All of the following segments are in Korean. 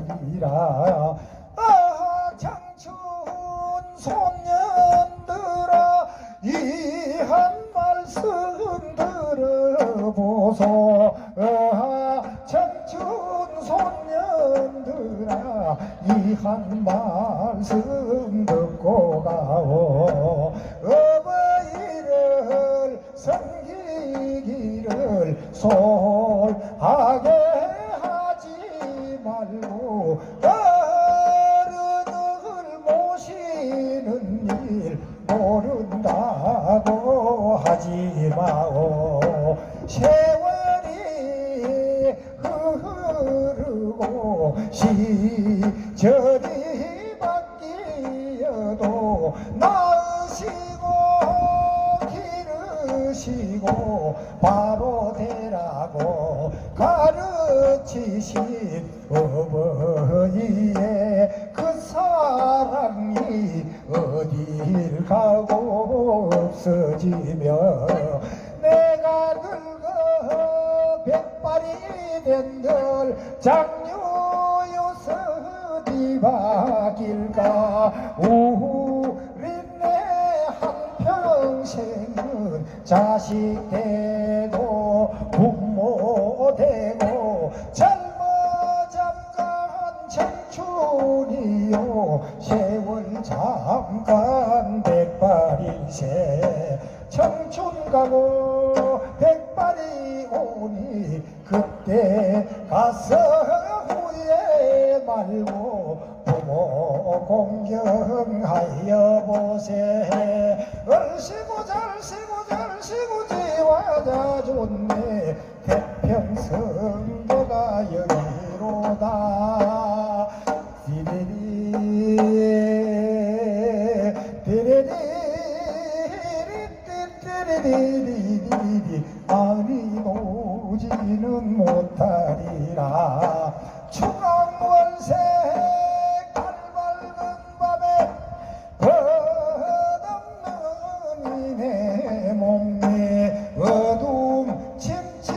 못하리라. 아 장춘 소년들아 이 한 말씀 들어보소. 아 장춘 소년들아 이 한 말씀 듣고 가오. 어버이를 섬기기를 솔하 어른을 모시는 일 모른다고 하지 마오. 세월이 흐르고 시절이 바뀌어도 나으시고 기르시고 바로 되라고 가르치신 어머니의 그 사랑이 어딜 가고 없어지며 내가 늙어 백발이 된들 장유유서 디바길까? 우리네 한평생은 자식 되고 부모 되고 세월 잠깐 백발이세. 청춘 가고 백발이 오니 그때 가서 후회 말고 부모 공경하여 보세. 얼씨구 잘씨구 잘씨구 지화자 좋네. 태평성도가 여기로다. 디리리 띠띠리리리리 아니 오지는 못하리라. 추강월색 달 밝은 밤에 버덕는 이내 몸에 어둠 침침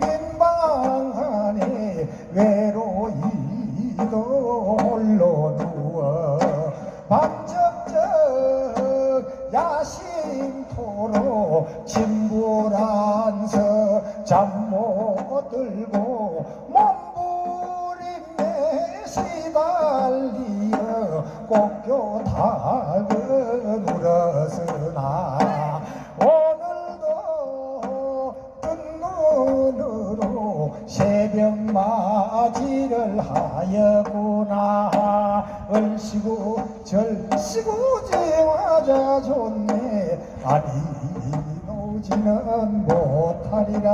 빈방 안에 외로이도 홀로 누워 밤적 적 야심토로 진불한서 잠 못 들고 몸부림에 시달리어 꽃교 닭은 새벽 맞이를 하였구나. 얼씨구 절씨구 지화자 좋네. 아니 노지는 못하리라